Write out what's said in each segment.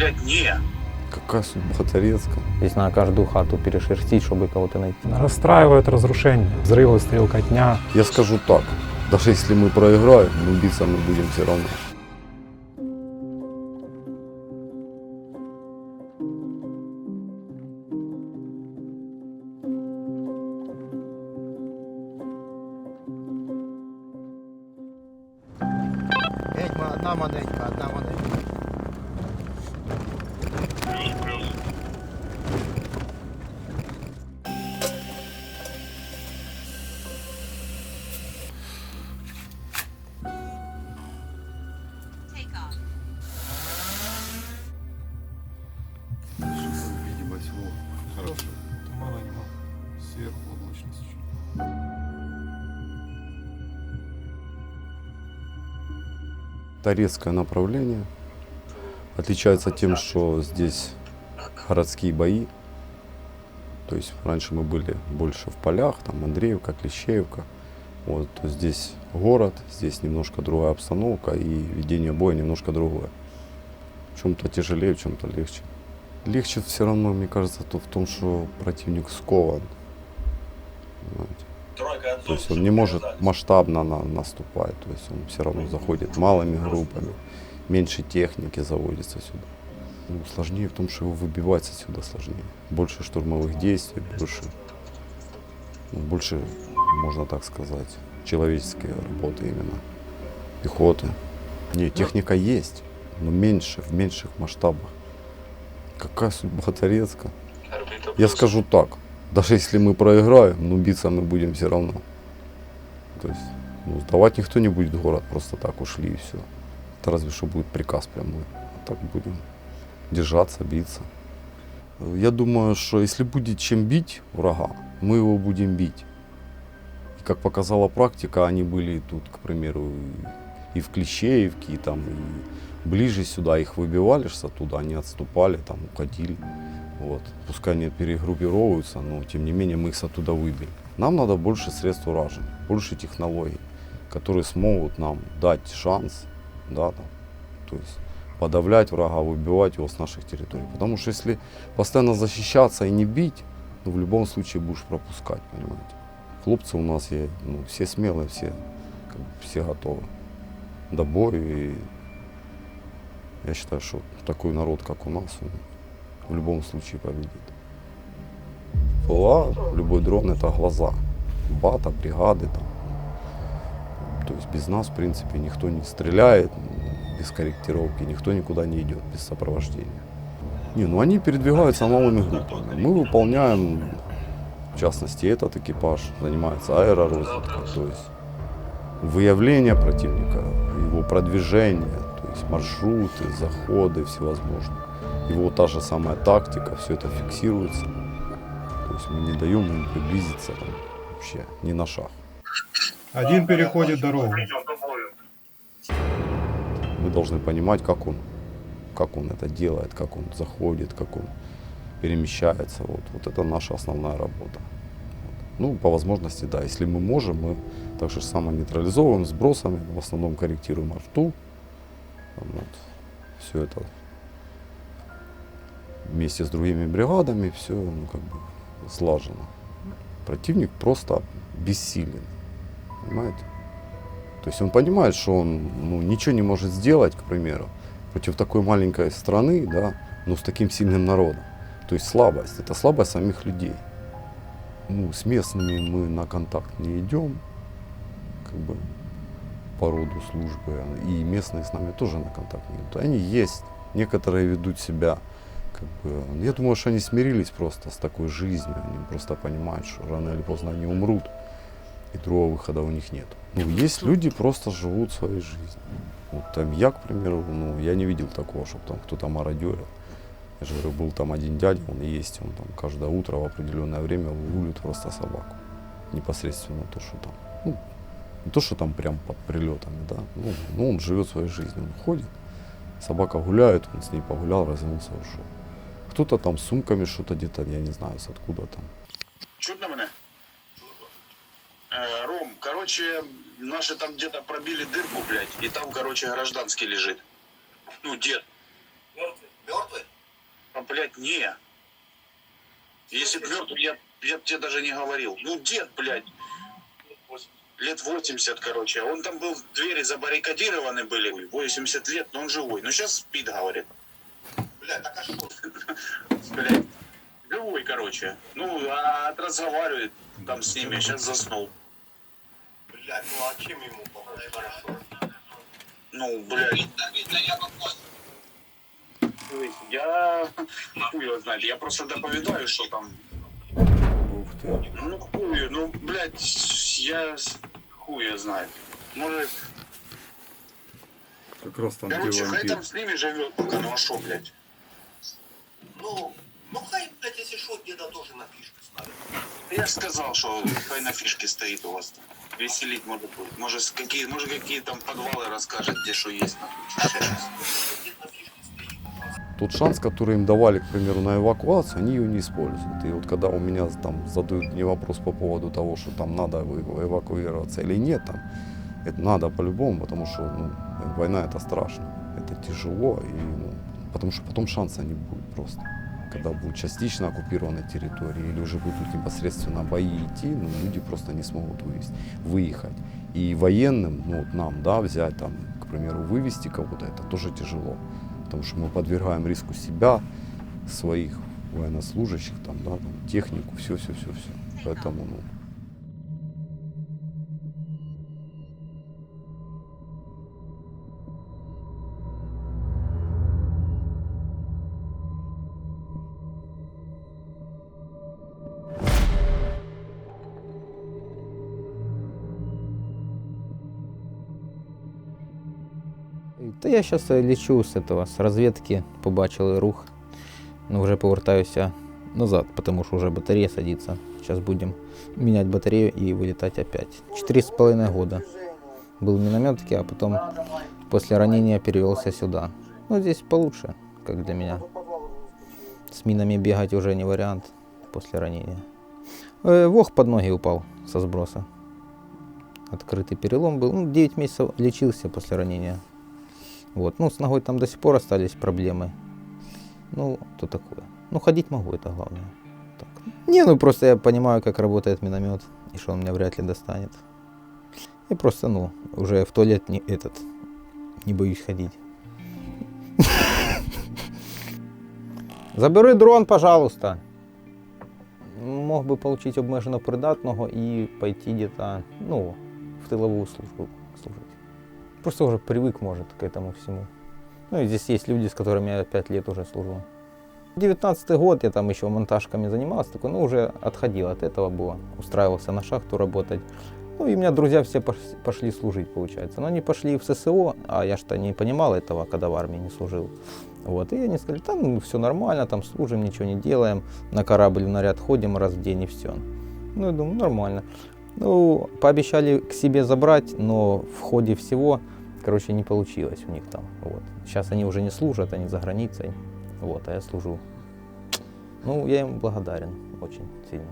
блядь, не. Какая судьба Торецка? Здесь надо каждую хату перешерстить, чтобы кого-то найти. Расстраивает разрушение, взрывы, стрелкотня. Я скажу так, даже если мы проиграем, но биться мы будем все равно. Одна монетка, одна монетка. Чуть. Торецкое направление отличается тем, что здесь городские бои. То есть раньше мы были больше в полях, там Андреевка, Клещеевка. Вот, то здесь город, здесь немножко другая обстановка и ведение боя немножко другое. В чем-то тяжелее, в чем-то легче. Легче все равно, мне кажется, то в том, что противник скован. То есть он не может масштабно на, наступать, то есть он все равно заходит малыми группами, меньше техники заводится сюда. Ну, сложнее в том, что его выбивать отсюда сложнее. Больше штурмовых действий, больше, ну, больше, можно так сказать, человеческой работы именно, пехоты. Не, техника есть, но меньше, в меньших масштабах. Какая судьба Торецка? Я скажу так, даже если мы проиграем, но биться мы будем все равно. То есть, ну, сдавать никто не будет город, просто так ушли и все. Это разве что будет приказ прямой. А так будем держаться, биться. Я думаю, что если будет чем бить врага, мы его будем бить. И как показала практика, они были тут, к примеру, и- в Клещеевке, и там, и ближе сюда их выбивали ж оттуда, они отступали, там, уходили. Вот. Пускай они перегруппировываются, но тем не менее мы их оттуда выбили. Нам надо больше средств уражения, больше технологий, которые смогут нам дать шанс, да, там, то есть подавлять врага, выбивать его с наших территорий. Потому что если постоянно защищаться и не бить, ну, в любом случае будешь пропускать, понимаете. Хлопцы у нас есть, ну, все смелые, все, как бы, все готовы до боя. И я считаю, что такой народ, как у нас, он в любом случае победит. ПЛА, любой дрон это глаза. Бата, бригады там. То есть без нас, в принципе, никто не стреляет, без корректировки, никто никуда не идет, без сопровождения. Не, ну они передвигаются малыми группами. Мы выполняем, в частности, этот экипаж занимается аэророзведкой, то есть выявление противника, его продвижение, то есть маршруты, заходы всевозможные. Его та же самая тактика, все это фиксируется. То есть мы не даем им приблизиться там, вообще ни на шаг. Один переходит дорогу. Мы должны понимать, как он, как он это делает, как он заходит, как он перемещается. Вот, вот это наша основная работа. Вот. Ну, по возможности, да, если мы можем, мы так же само нейтрализовываем сбросами, в основном корректируем арту. Вот. Все это вместе с другими бригадами, все ну, как бы слажено. Противник просто бессилен, понимаете? То есть он понимает, что он ну, ничего не может сделать, к примеру, против такой маленькой страны, да, но с таким сильным народом. То есть слабость, это слабость самих людей. Ну, с местными мы на контакт не идем, как бы по роду службы, и местные с нами тоже на контакт не идут. Они есть, некоторые ведут себя, как бы, я думаю, что они смирились просто с такой жизнью, они просто понимают, что рано или поздно они умрут, и другого выхода у них нет. Ну, есть люди, просто живут своей жизнью. Вот там я, к примеру, ну, я не видел такого, чтобы там кто-то мародерил. Я же говорю, был там один дядя, он есть, он там каждое утро в определенное время выгуливает просто собаку. Непосредственно то, что там, ну, не то, что там прям под прилетами, да, ну, ну, он живет своей жизнью, он ходит, собака гуляет, он с ней погулял, развернулся, ушел. Кто-то там с сумками что-то где-то, я не знаю, с откуда там. Чутно мене? Э, Ром, короче, наши там где-то пробили дырку, блядь, и там, короче, гражданский лежит. Ну, дед. Мертвый? А, блядь, не. Если б мертв, я, я б тебе даже не говорил. Ну, дед, блядь. Лет 80, короче. Он там был, двери забаррикадированы были. 80 лет, но он живой. Ну, сейчас спит, говорит. Блядь, так а что? Блядь. Живой, короче. Ну, а разговаривает там с ними. Сейчас заснул. Блядь, ну а чем ему помочь? Хорошо. Ну, блядь. Я хуй его знает. Я просто доповідаю, що там. Ух ты. Ну хуй, ну блядь, я хуй я знаю. Может, Как раз там, где короче, хай вампир. там с ними живет пока, ну а шо, блядь? Ну, ну хай, блядь, если что, деда тоже на фишку ставит. Я ж сказал, что хай на фишке стоит у вас. Веселить может будет. Может, какие, может какие там подвалы расскажет, где что есть. фишке. Тот шанс, который им давали, к примеру, на эвакуацию, они ее не используют. И вот когда у меня там задают мне вопрос по поводу того, что там надо эва- эвакуироваться или нет, там, это надо по-любому, потому что ну, война это страшно, это тяжело, и, ну, потому что потом шанса не будет просто. Когда будут частично оккупированы территории или уже будут непосредственно бои идти, ну, люди просто не смогут вывести, выехать. И военным, ну вот нам, да, взять там, к примеру, вывести кого-то, это тоже тяжело потому что мы подвергаем риску себя, своих военнослужащих, там, да, там, технику, все, все, все, все. Поэтому, ну, я зараз лічу з этого, з розвідки, побачили рух. Ну, вже повертаюся назад, потому что уже батарея садится. Сейчас будем менять батарею и вылетать опять. Четыре с половиной года был в минометке, а потом после ранения перевелся сюда. Ну, здесь получше, как для меня. С минами бегать уже не вариант после ранения. Э, Вох под ноги упал со сброса. Открытый перелом был. Ну, 9 месяцев лечился после ранения. Вот. Ну, с ногой там до сих пор остались проблемы. Ну, то такое. Ну, ходить могу, это главное. Так. Не, ну просто я понимаю, как работает миномет, и что он меня вряд ли достанет. И просто, ну, уже в туалет не этот, не боюсь ходить. Забери дрон, пожалуйста. Мог бы получить обмежено придатного и пойти где-то, ну, в тыловую службу служить. Просто уже привык, может, к этому всему. Ну и здесь есть люди, с которыми я пять лет уже служу. 19 год я там еще монтажками занимался, такой, ну уже отходил от этого было, устраивался на шахту работать. Ну и у меня друзья все пош- пошли служить, получается. Но они пошли в ССО, а я что не понимал этого, когда в армии не служил. Вот, и они сказали, там ну, все нормально, там служим, ничего не делаем, на корабль в наряд ходим раз в день и все. Ну, я думаю, нормально. Ну, пообещали к себе забрать, но в ходе всего, короче, не получилось у них там. Вот. Сейчас они уже не служат, они за границей. Вот, а я служу. Ну, я им благодарен очень сильно.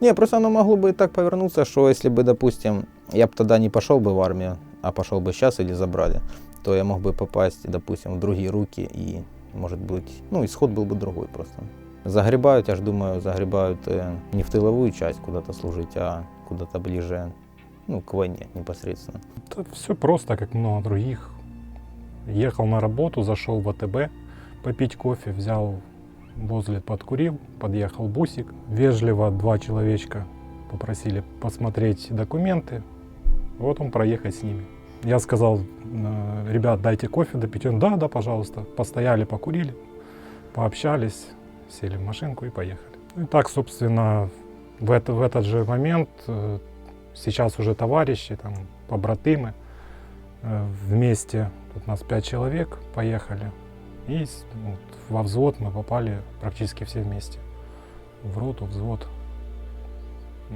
Не, просто оно могло бы и так повернуться, что если бы, допустим, я бы тогда не пошел бы в армию, а пошел бы сейчас или забрали, то я мог бы попасть, допустим, в другие руки и, может быть, ну, исход был бы другой просто. Загребают, я же думаю, загребают не в тыловую часть куда-то служить, а куда-то ближе, ну, к войне непосредственно. все просто, как много других. Ехал на работу, зашел в АТБ попить кофе, взял возле, подкурил, подъехал бусик. Вежливо два человечка попросили посмотреть документы. Вот он проехать с ними. Я сказал, э, ребят, дайте кофе допить. Он, да, да, пожалуйста. Постояли, покурили, пообщались, сели в машинку и поехали. И так, собственно, в, это, в этот же момент э, сейчас уже товарищи, там, побратимы, э, вместе, тут нас пять человек, поехали. И вот во взвод мы попали практически все вместе. В роту, взвод.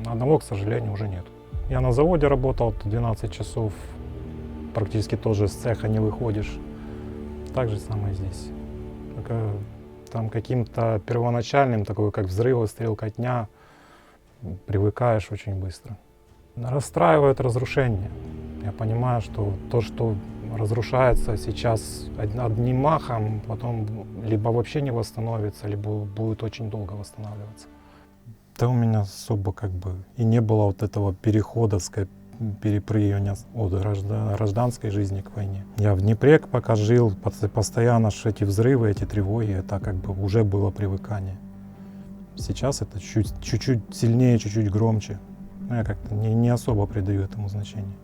Одного, к сожалению, уже нет. Я на заводе работал 12 часов, практически тоже с цеха не выходишь. Так же самое здесь. Только там каким-то первоначальным, такой как взрывы, стрелкотня, привыкаешь очень быстро. Расстраивает разрушение. Я понимаю, что то, что разрушается сейчас од- одним махом, потом либо вообще не восстановится, либо будет очень долго восстанавливаться. Да у меня особо как бы и не было вот этого перехода, ска- перепрыгивания от гражда- гражданской жизни к войне. Я в Днепре пока жил, пос- постоянно эти взрывы, эти тревоги, это как бы уже было привыкание. Сейчас это чуть- чуть-чуть сильнее, чуть-чуть громче. Но я как-то не, не особо придаю этому значения.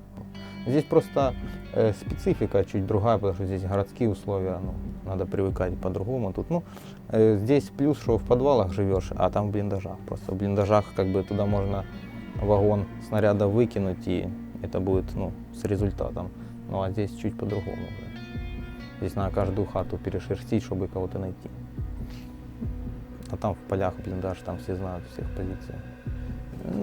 Здесь просто э, специфика чуть другая, потому что здесь городские условия, ну, надо привыкать по-другому. Тут, ну, э, здесь плюс, что в подвалах живешь, а там в блиндажах. Просто в блиндажах как бы туда можно вагон снаряда выкинуть, и это будет, ну, с результатом. Ну, а здесь чуть по-другому уже. Здесь надо каждую хату перешерстить, чтобы кого-то найти. А там в полях блиндаж, там все знают всех позиций.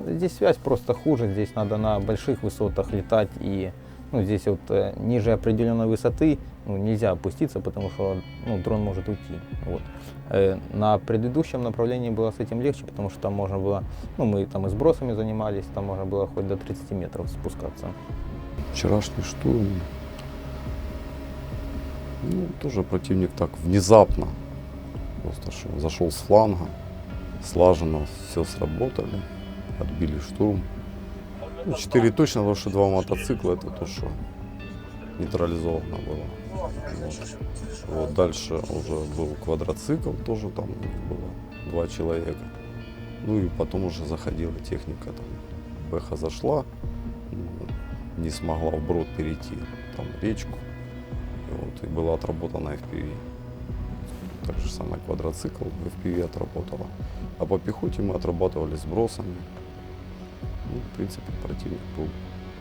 Здесь связь просто хуже, здесь надо на больших высотах летать и ну, здесь вот э, ниже определенной высоты ну, нельзя опуститься, потому что ну, дрон может уйти. Вот. Э, на предыдущем направлении было с этим легче, потому что там можно было, ну мы там и сбросами занимались, там можно было хоть до 30 метров спускаться. Вчерашний штурм. Ну, тоже противник так внезапно. Просто что зашел с фланга. Слаженно все сработали. Отбили штурм. Ну, четыре точно, потому что два мотоцикла это то, что нейтрализовано было. Вот. Вот дальше уже был квадроцикл, тоже там было два человека. Ну и потом уже заходила техника, там Бэха зашла, м, не смогла вброд перейти там речку. И, вот, и была отработана FPV. Так же самое квадроцикл FPV отработала. А по пехоте мы отрабатывали сбросами. Ну, в принципе, противник был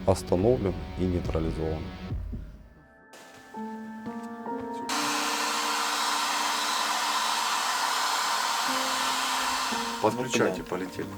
остановлен и нейтрализован. Подключайте, полетели.